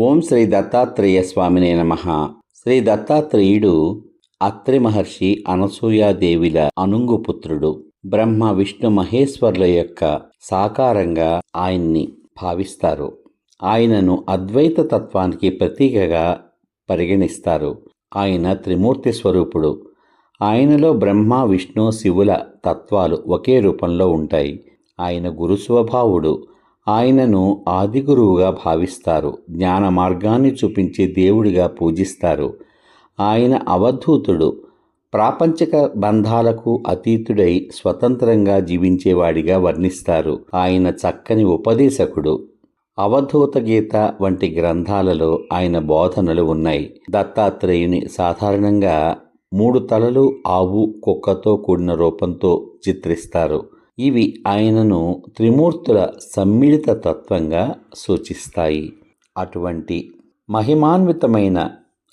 ఓం శ్రీ దత్తాత్రేయ స్వామినే నమ. శ్రీ దత్తాత్రేయుడు అత్రి మహర్షి అనసూయాదేవిల అనుంగుపుత్రుడు బ్రహ్మ విష్ణు మహేశ్వర్ల యొక్క సాకారంగా ఆయన్ని భావిస్తారు. ఆయనను అద్వైత తత్వానికి ప్రతీకగా పరిగణిస్తారు. ఆయన త్రిమూర్తి స్వరూపుడు. ఆయనలో బ్రహ్మ విష్ణు శివుల తత్వాలు ఒకే రూపంలో ఉంటాయి. ఆయన గురు స్వభావుడు. ఆయనను ఆదిగురువుగా భావిస్తారు. జ్ఞాన మార్గాన్ని చూపించే దేవుడిగా పూజిస్తారు. ఆయన అవధూతుడు. ప్రాపంచిక బంధాలకు అతీతుడై స్వతంత్రంగా జీవించేవాడిగా వర్ణిస్తారు. ఆయన చక్కని ఉపదేశకుడు. అవధూత గీత వంటి గ్రంథాలలో ఆయన బోధనలు ఉన్నాయి. దత్తాత్రేయుని సాధారణంగా మూడు తలలు ఆవు కుక్కతో కూడిన రూపంతో చిత్రిస్తారు. ఇవి ఆయనను త్రిమూర్తుల సమ్మిళిత తత్వంగా సూచిస్తాయి. అటువంటి మహిమాన్వితమైన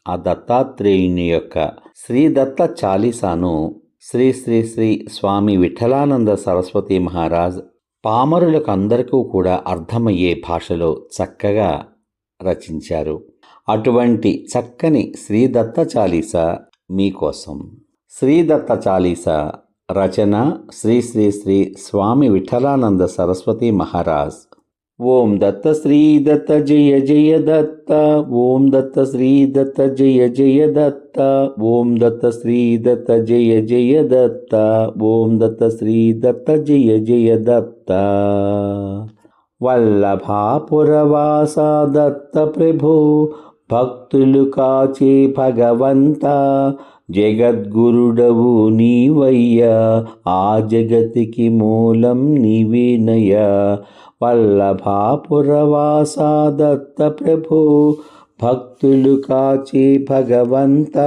ఆ దత్తాత్రేయుని యొక్క శ్రీ దత్త చాలీసాను శ్రీ శ్రీ శ్రీ స్వామి విఠలానంద సరస్వతి మహారాజ్ పామరులకు అందరికీ కూడా అర్థమయ్యే భాషలో చక్కగా రచించారు. అటువంటి చక్కని శ్రీ దత్త చాలీస మీకోసం. శ్రీ దత్త చాలీస రచన శ్రీ శ్రీ శ్రీ స్వామి విఠలానంద సరస్వతి మహారాజ్. ఓం దత్త శ్రీ దత్త జయ జయ దత్త. ఓం దత్త శ్రీ దత్త జయ జయ దత్త. ఓం దత్త శ్రీ దత్త జయ జయ దత్త. ఓం దత్త శ్రీ దత్త జయ జయ దత్త. వల్లభాపురవాస దత్త ప్రభు. భక్తులు కాచే భగవంత జగద్గురుడవు నీవయ్యా ఆ జగతికి మూలం నీవేనయ్యా. వల్లభాపురవాస దత్త ప్రభు భక్తులు కాచే భగవంత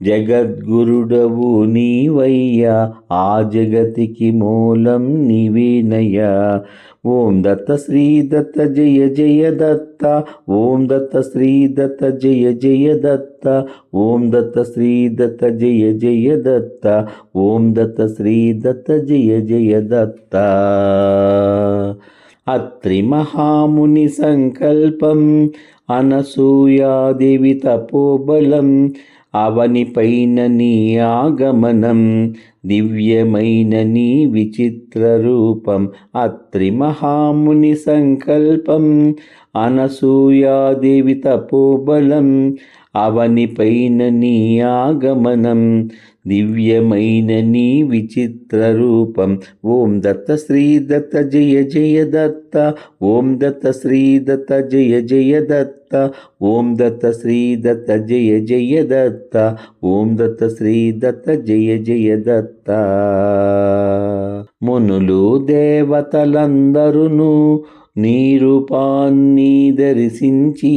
జగద్గురుడవు నీవయ్యా ఆ జగతికి మూలం నీవేనయ్యా. ఓం దత్త శ్రీ దత్త జయ జయ దత్త ఓం దత్త శ్రీ దత్త జయ జయ దత్త ఓం దత్త శ్రీ దత్త జయ జయ దత్త ఓం దత్త శ్రీ దత్త జయ జయ దత్త. అత్రి మహాముని సంకల్పం అనసూయాదేవి తపోబలం అవనిపైన నీ ఆగమనం దివ్యమైన నీ విచిత్ర రూపం అత్రి మహాముని సంకల్పం అనసూయాదేవి తపోబలం అవనిపైన నీ ఆగమనం దివ్యమైన నీ విచిత్ర రూపం. ఓం దత్త శ్రీ దత్త జయ జయ దత్త. ఓం దత్త శ్రీ దత్త జయ జయ దత్త. ఓం దత్త శ్రీ దత్త జయ జయ దత్త. ఓం దత్త శ్రీ దత్త జయ జయ దత్త. మునులు దేవతలందరును నీ రూపాన్ని దర్శించి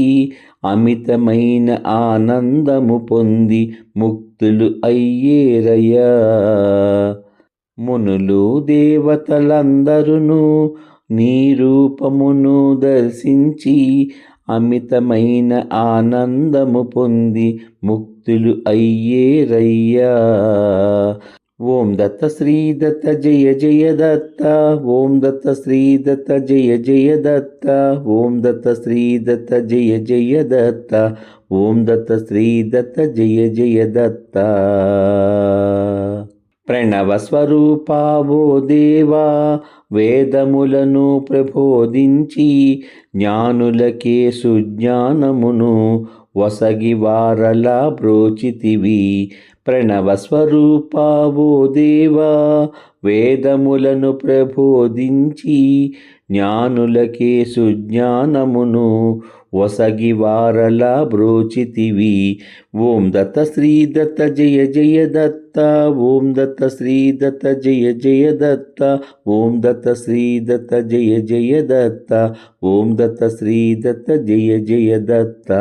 అమితమైన ఆనందము పొంది ముక్తులు అయ్యేరయ్యా. మునులు దేవతలందరును నీ రూపమును దర్శించి అమితమైన ఆనందము పొంది ముక్తులు అయ్యేరయ్యా. ఓం దత్త శ్రీ దత్త జయ జయ దత్త ఓం దత్త శ్రీ దత్త జయ జయ దత్త ఓం దత్త శ్రీ దత్త జయ జయ దత్త ఓం దత్త శ్రీ దత్త జయ జయ దత్త. ప్రణవ స్వరూపావో దేవా వేదములను ప్రబోధించి జ్ఞానులకే సుజ్ఞానమును వసగి వారలా బ్రోచితివి. ప్రణవస్వరూపావో దేవా వేదములను ప్రబోధించి జ్ఞానులకే సుజ్ఞానమును వసగి వారలా బ్రోచితివి. ఓం దత్త శ్రీ దత్త జయ జయ దత్త ఓం దత్త శ్రీ దత్త జయ జయ దత్త ఓం దత్త శ్రీ దత్త జయ జయ దత్త ఓం దత్త శ్రీ దత్త జయ జయ దత్త.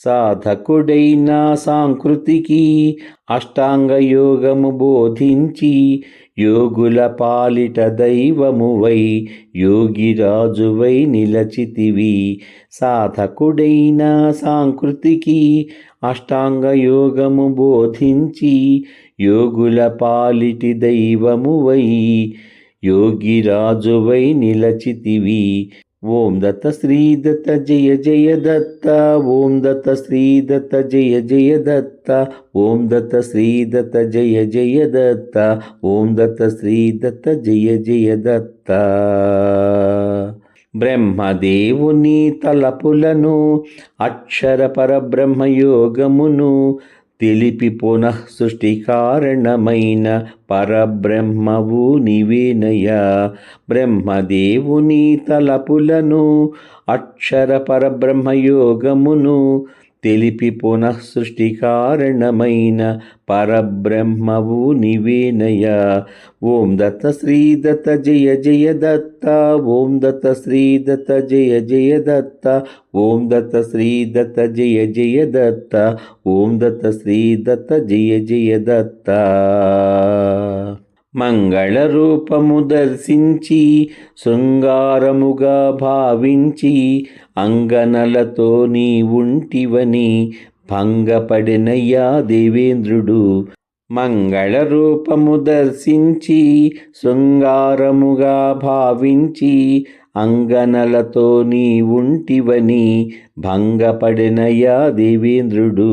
సాధకుడైన సాంకృతికి అష్టాంగ యోగము బోధించి యోగుల పాలిట దైవమువై యోగిరాజువై నిలచితివి. సాధకుడైన సాంకృతికి అష్టాంగ యోగము బోధించి యోగుల పాలిటి దైవమువై యోగిరాజువై నిలచితివి. ఓం దత్త శ్రీ దత్త జయ జయ దత్త ఓం దత్త శ్రీ దత్త జయ జయ దత్త ఓం దత్త శ్రీ దత్త జయ జయ దత్త ఓం దత్త శ్రీ దత్త జయ జయ దత్త. బ్రహ్మదేవుని తలపులను అక్షర పరబ్రహ్మయోగమును తెలిపి పునః సృష్టి కారణమైన పరబ్రహ్మవు నివేనయ. బ్రహ్మదేవుని తలపులను అక్షర పరబ్రహ్మయోగమును తెలిపి పునః సృష్టి కారణమైన పరబ్రహ్మవు నివేనయ. ఓం దత్త శ్రీ దత్త జయ జయ దత్త. ఓం దత్త శ్రీ దత్త జయ జయ దత్త. ఓం దత్త శ్రీ దత్త జయ జయ దత్త. ఓం దత్త శ్రీ దత్త జయ జయ దత్త. మంగళరూపము దర్శించి శృంగారముగా భావించి అంగనలతో నీ ఉంటివని భంగపడినయ్యా దేవేంద్రుడు. మంగళరూపము దర్శించి శృంగారముగా భావించి అంగనలతో నీ ఉంటివని భంగపడినయ్యా దేవేంద్రుడు.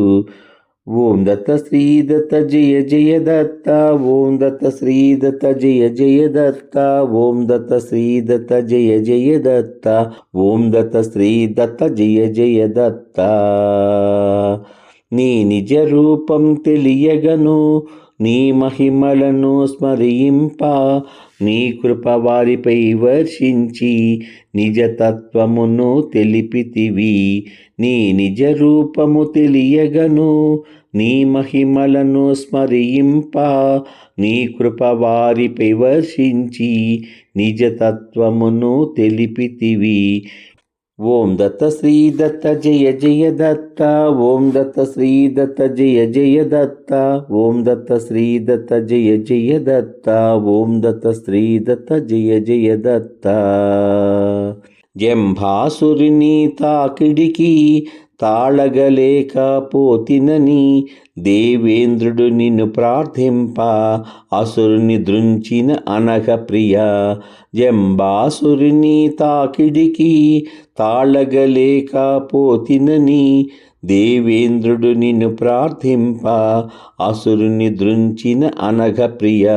ఓం దత్త శ్రీ దత్త జయ జయ దత్త ఓం దత్త శ్రీ దత్త జయ జయ దత్త ఓం దత్త శ్రీ దత్త జయ జయ దత్త ఓం దత్త శ్రీ దత్త జయ జయ దత్త. నీ నిజ రూపం తెలియగను నీ మహిమలను స్మరింప నీ కృప వారిపై వర్షించి నిజతత్వమును తెలిపితివి. నీ నిజ రూపము తెలియగను నీ మహిమలను స్మరింప నీ కృప వారిపై వర్షించి నిజతత్వమును తెలిపితివి. ఓం దత్త శ్రీ దత్త జయ జయ దత్త ఓం దత్త శ్రీ దత్త జయ జయ దత్త ఓం దత్త శ్రీ దత్త జయ జయ దత్త ఓం దత్త శ్రీ దత్త జయ జయ దత్త. జంభాసురిని తాకిడికి తాళగలేకపోతినని దేవేంద్రుడు నిన్ను ప్రార్థింప అసురుని దృంచిన అనఘ ప్రియ. జంబాసురుని తాకిడికి తాళగలేకపోతినని దేవేంద్రుడు నిన్ను ప్రార్థింప అసురుని దృంచిన అనఘ ప్రియ.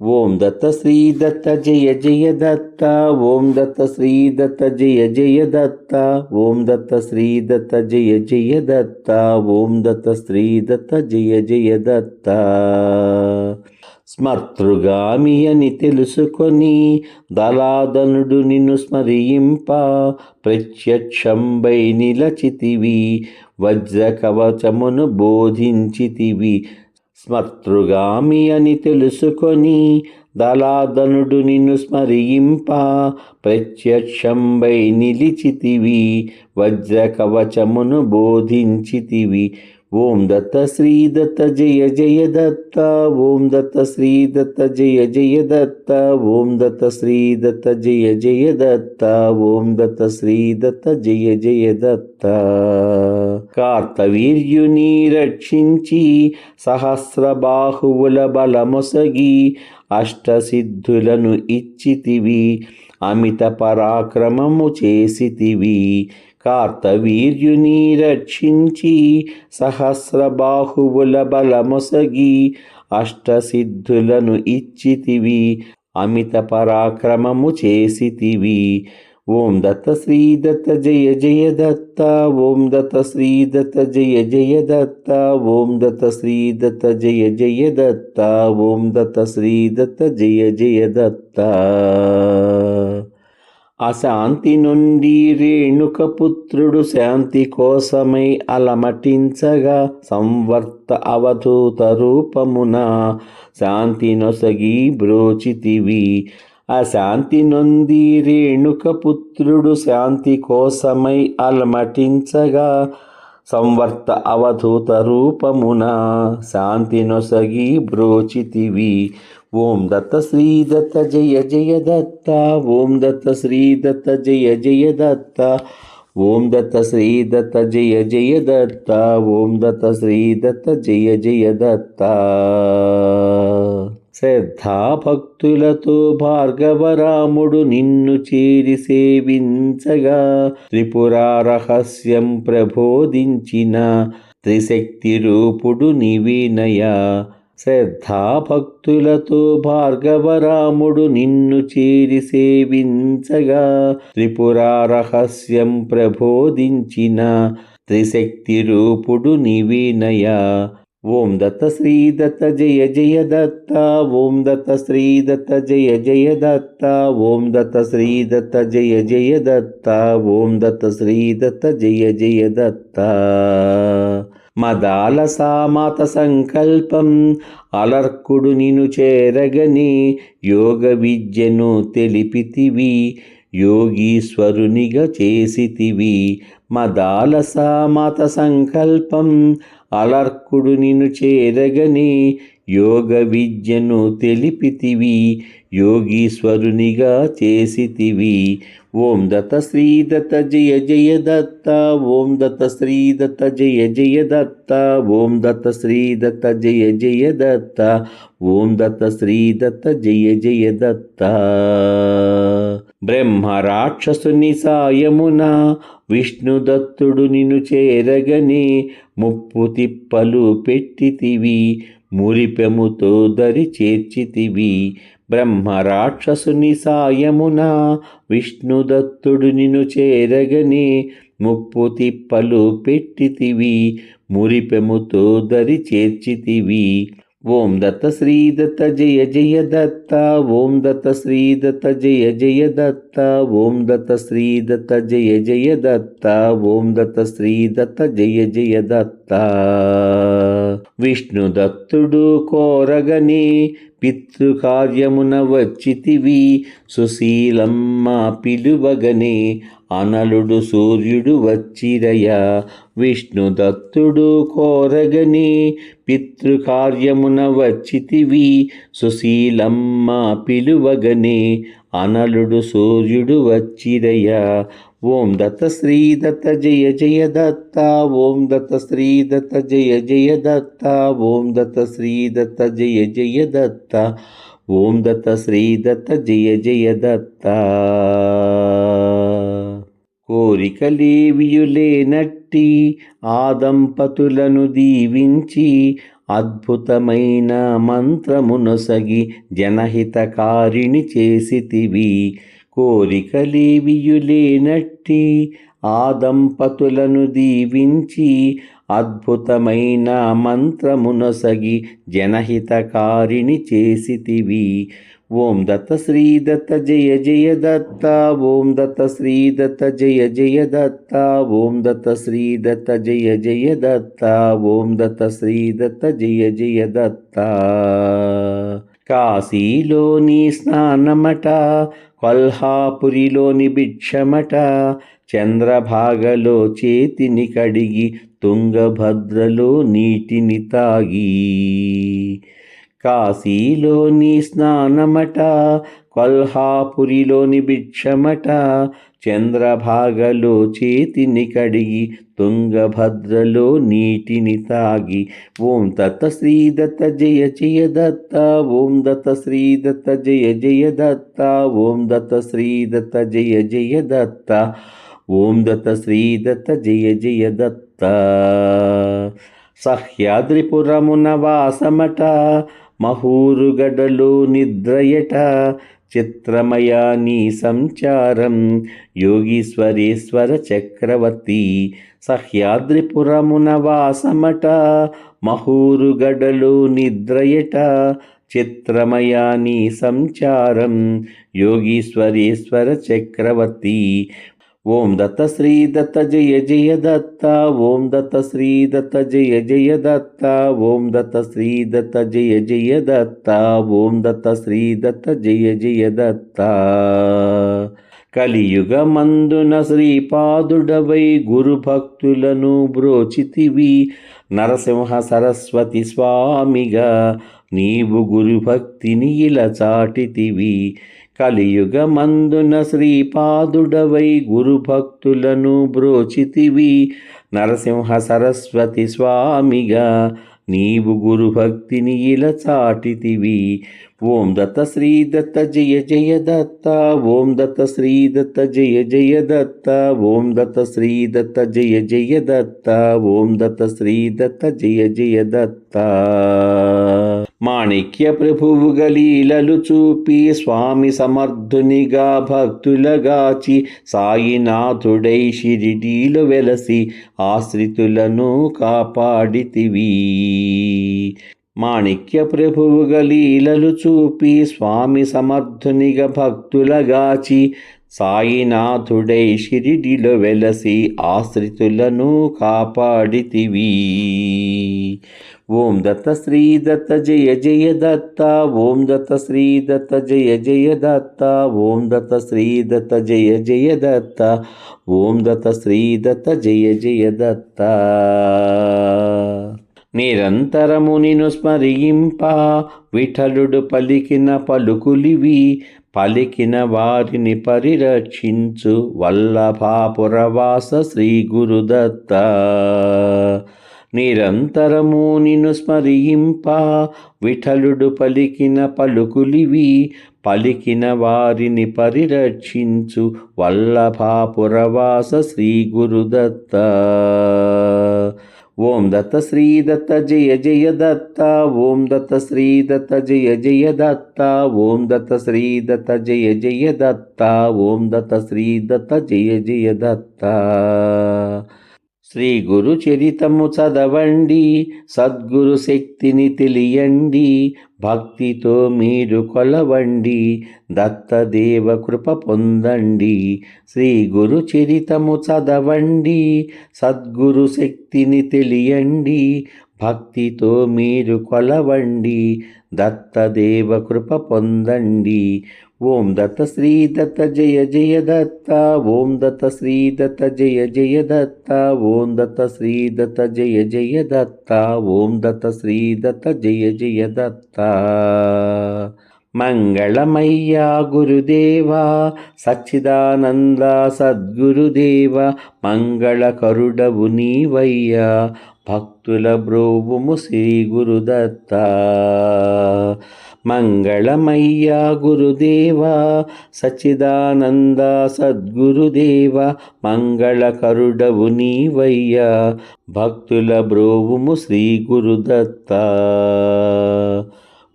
ఓం దత్త శ్రీ దత్త జయ జయ దత్త ఓం దత్త శ్రీ దత్త జయ జయ దత్త ఓం దత్త శ్రీ దత్త జయ జయ దత్త ఓం దత్త శ్రీ దత్త జయ జయ దత్త. స్మర్తృగామి అని తెలుసుకొని దళాదనుడు నిన్ను స్మరింప ప్రత్యక్షంబై నిలచితివి వజ్ర కవచమును బోధించితివి. స్మర్తృగామి అని తెలుసుకొని దళాదనుడు నిన్ను స్మరింప ప్రత్యక్షంబై నిలిచితివి వజ్ర కవచమును బోధించితివి. ఓం దత్త శ్రీ దత్త జయ జయ దత్త ఓం దత్త శ్రీ దత్త జయ జయ దత్త ఓం దత్త శ్రీ దత్త జయ జయ దత్త ఓం దత్త శ్రీ దత్త జయ జయ దత్త. కార్తవీర్యుని రక్షించి సహస్ర బాహువుల బలమొసగి అష్టసిద్ధులను ఇచ్చితివి అమిత పరాక్రమము చేసితివి. కార్తవీర్యుని రక్షించి సహస్ర బాహువుల బలమొసగి అష్టసిద్ధులను ఇచ్చితివి అమిత పరాక్రమము చేసితివి. ఓం దత్త శ్రీ దత్త జయ జయ దత్త ఓం దత్త శ్రీ దత్త జయ జయ దత్త ఓం దత్త శ్రీ దత్త జయ జయ దత్త ఓం దత్త శ్రీ దత్త జయ జయ దత్త. అశాంతి నుండి రేణుక పుత్రుడు శాంతి కోసమై అలమటించగా సంవర్త అవధూత రూపమున శాంతి నొసగి బ్రోచితివి. అశాంతి నొంది రేణుక పుత్రుడు శాంతి కోసమై అలమటించగా సంవర్త అవధూత రూపమున శాంతి నొసగి బ్రోచితివి. ఓం దత్త శ్రీ దత్త జయ జయ దత్త ఓం దత్త శ్రీ దత్త జయ జయ దత్త ఓం దత్త శ్రీ దత్త జయ జయ దత్త ఓం దత్త శ్రీ దత్త జయ జయ దత్త. శ్రద్ధాభక్తులతో భార్గవరాముడు నిన్ను చేరి సేవించగా త్రిపురా రహస్యం ప్రబోధించిన త్రిశక్తి రూపుడు నివినయ శ్రద్ధాభక్తులతో భార్గవరాముడు నిన్ను చేరి సేవించగా త్రిపురా రహస్యం ప్రబోధించిన త్రిశక్తి రూపుడు నివినయ ఓం దత్త శ్రీదత్త జయ జయ దత్త. ఓం దత్త శ్రీదత్త జయ జయ దత్త. ఓం దత్త శ్రీదత్త జయ జయ దత్త. ఓం దత్త శ్రీదత్త జయ జయ దత్త. మదాలసామత సంకల్పం అలర్కుడు నిను చేరగని యోగ విద్యను తెలిపితివి యోగీశ్వరునిగా చేసితివి. మదాలసామత సంకల్పం అలర్కుడు నిను చేరగని యోగ విద్యను తెలిపితివి యోగీశ్వరునిగా చేసితివి. ఓం దత్త శ్రీ దత్త జయ జయ దత్త ఓం దత్త శ్రీ దత్త జయ జయ దత్త ఓం దత్త శ్రీ దత్త జయ జయ దత్త ఓం దత్త శ్రీ దత్త జయ జయ దత్త. బ్రహ్మ రాక్షసుని సాయమున విష్ణుదత్తుడు నిన్ను చేరగని ముప్పు తిప్పలు పెట్టితివి. మురిపెముతో దరి చేర్చితివి. బ్రహ్మ రాక్షసుని సాయమున విష్ణుదత్తుడు నిన్ను చేరగని ముప్పు తిప్పలు పెట్టితివి. మురిపెముతో దరి చేర్చితివి. ఓం దత్త శ్రీదత్త జయ జయ దత్త. ఓం దత్త శ్రీదత్త జయ జయ దత్త. ఓం దత్త శ్రీదత్త జయ జయ దత్త. ఓం దత్త శ్రీదత్త జయ జయ దత్త. విష్ణు దత్తుడు కోరగని పితృకార్యమున వచ్చితివి. సుశీలమ్మ పిలువగనే అనలుడు సూర్యుడు వచ్చిరయ. విష్ణుదత్తుడు కోరగని పితృకార్యమున వచ్చితివి. సుశీలమ్మ పిలువగనే అనలుడు సూర్యుడు వచ్చిరయ. ఓం దత్త శ్రీ దత్త జయ జయ దత్త ఓం దత్త శ్రీ దత్త జయ జయ దత్త ఓం దత్త శ్రీ దత్త జయ జయ దత్త ఓం దత్త శ్రీ దత్త జయ జయ దత్త. కోరికలేవియులేనట్టి ఆ దంపతులను దీవించి అద్భుతమైన మంత్రమునొసగి జనహితకారిణి చేసితివి. కోరికలేవియులేనట్టి ఆ దంపతులను దీవించి అద్భుతమైన మంత్రమునొసగి జనహితకారిణి చేసితివి. ఓం దత్త శ్రీదత్త జయ జయ దత్త ఓం దత్త శ్రీదత్త జయ జయ దత్త ఓం దత్త శ్రీదత్త జయ జయ దత్త ఓం దత్త శ్రీదత్త జయ జయ దత్త. కాశీలోని స్నానమట పల్హాపురిలోని భిక్షమట చంద్రభాగలో చేతిని కడిగి తుంగభద్రలో నీటిని తాగి. కాశీలోని స్నానమట కొల్హాపురిలోని భిక్షమట చంద్రభాగలో చేతిని కడిగి తుంగభద్రలో నీటిని తాగి ఓం దత్త శ్రీదత్త జయ జయ దత్త ఓం దత్త శ్రీదత్త జయ జయ దత్త ఓం దత్త శ్రీదత్త జయ జయ దత్త ఓం దత్త శ్రీదత్త జయ జయ దత్త. సహ్యాద్రిపురమున వాసమట మహూరుగడలో నిద్రయట చిత్రమయా నీ సంచారం. యోగీశ్వరేశ్వర చక్రవర్తి సహ్యాద్రిపురమున వాసమట మహూరుగడలో నిద్రయట. చిత్రమయా నీ సంచారం. యోగీశ్వరేశ్వర చక్రవర్తి ఓం దత్త శ్రీ దత్త జయ జయ దత్త ఓం దత్త శ్రీ దత్త జయ జయ దత్త ఓం దత్త శ్రీ దత్త జయ జయ దత్త ఓం దత్త శ్రీ దత్త జయ జయ దత్త. కలియుగమందున శ్రీపాదుడవై గురు భక్తులను బ్రోచితివి. నరసింహ సరస్వతి స్వామిగా నీవు గురుభక్తిని ఇలా చాటితివి. కలియుగమందున శ్రీపాదుడవై గురుభక్తులను బ్రోచితివి. నరసింహ సరస్వతి స్వామిగా నీవు గురుభక్తిని ఇలా చాటితివి. ఓం దత్త శ్రీ దత్త జయ జయ దత్త. ఓం దత్త శ్రీ దత్త జయ జయ దత్త. ఓం దత్త శ్రీ దత్త జయ జయ దత్త. ఓం దత్త శ్రీ దత్త జయ జయ దత్త. మాణిక్య ప్రభువు గలీలలు చూపి స్వామి సమర్థునిగా భక్తులగాచి సాయినాథుడై షిరిడీలు వెలసి ఆశ్రితులను కాపాడితివి. మాణిక్య ప్రభువు లీలలు చూపి స్వామి సమర్థునిగా భక్తులగాచి సాయినాథుడై షిరిడిలో వెలసి ఆశ్రితులను కాపాడితివి. ఓం దత్త శ్రీ దత్త జయ జయ దత్త ఓం దత్త శ్రీ దత్త జయ జయ దత్త ఓం దత్త శ్రీ దత్త జయ జయ దత్త ఓం దత్త శ్రీ దత్త జయ జయ దత్త. నిరంతరము నిను స్మరింప విఠలుడు పలికిన పలుకులివి పలికిన వారిని పరిరక్షించు వల్లభాపురవాస శ్రీ గురుదత్త. నిరంతరము నిన్ను స్మరింప విఠలుడు పలికిన పలుకులివి పలికిన వారిని పరిరక్షించు వల్లభాపురవాస శ్రీ గురుదత్త. ఓం దత్త శ్రీ దత్త జయ జయ దత్త ఓం దత్త శ్రీ దత్త జయ జయ దత్త ఓం దత్త శ్రీ దత్త జయ జయ దత్త ఓం దత్త శ్రీ దత్త జయ జయ దత్త. శ్రీ గురు చరితము చదవండి సద్గురు శక్తిని తెలియండి భక్తితో మీరు కొలవండి దత్తదేవ కృప పొందండి. శ్రీ గురు చరితము చదవండి సద్గురు శక్తిని తెలియండి భక్తితో మీరు కొలవండి దత్తదేవ కృప పొందండి. ఓం దత్త శ్రీ దత్త జయ జయ దత్త ఓం దత్త శ్రీ దత్త జయ జయ దత్త ఓం దత్త శ్రీ దత్త జయ జయ దత్త ఓం దత్త శ్రీ దత్త జయ జయ దత్త. మంగళమయ్యా గురుదేవా సచ్చిదానంద సద్గురుదేవ మంగళకరుడవు నీవయ్యా భక్తుల బ్రోవుము శ్రీ గురుదత్త. మంగళమయ్యా గురుదేవా సచిదానంద సద్గురుదేవ మంగళకరుడవు నీవయ్యా భక్తుల బ్రోవుము శ్రీ గురుదత్త.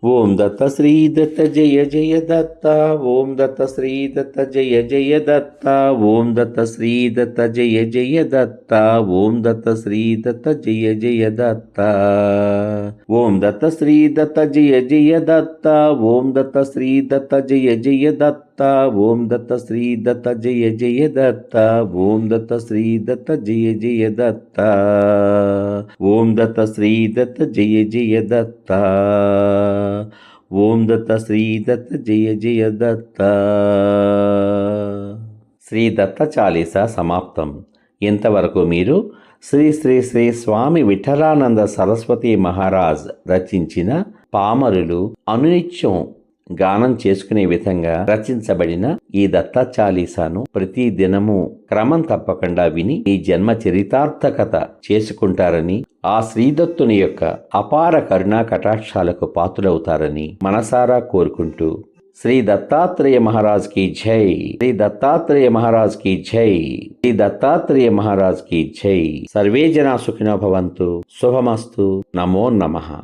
ओम दत्तश्रीदत्त जयजय दत्ता ओम दत्त श्रीदत्त जयजय दत्ता ओम दत्तश्री दत्तयजय दत्त ओम दत्त श्री दत्तयजय दत्त ओं दत्तश्री दत्तयजयदत्त ओम दत्त जय जय दत्त దత్త ఓం దత్త శ్రీ దత్త జయ జయ దత్త ఓం దత్త శ్రీ దత్త జయ జయ దత్త ఓం దత్త శ్రీ దత్త జయ జయ దత్త ఓం దత్త శ్రీ దత్త జయ జయ దత్త. శ్రీ దత్త చాలీస సమాప్తం. ఇంతవరకు మీరు శ్రీ శ్రీ శ్రీ స్వామి విఠలానంద సరస్వతి మహారాజ్ రచించిన పామరులు అనునిత్యం గానం చేసుకునే విధంగా రచించబడిన ఈ దత్తా చాలీసాను ప్రతి దినము క్రమం తప్పకుండా విని ఈ జన్మ చరితార్థకత చేసుకుంటారని ఆ శ్రీదత్తుని యొక్క అపార కరుణా కటాక్షాలకు పాత్రులవుతారని మనసారా కోరుకుంటూ శ్రీ దత్తాత్రేయ మహారాజ్కి జై. శ్రీ దత్తాత్రేయ మహారాజ్కి జై. శ్రీ దత్తాత్రేయ మహారాజ్కి జై. సర్వే జనా సుఖినో భవంతు. శుభమస్తు. నమో నమః.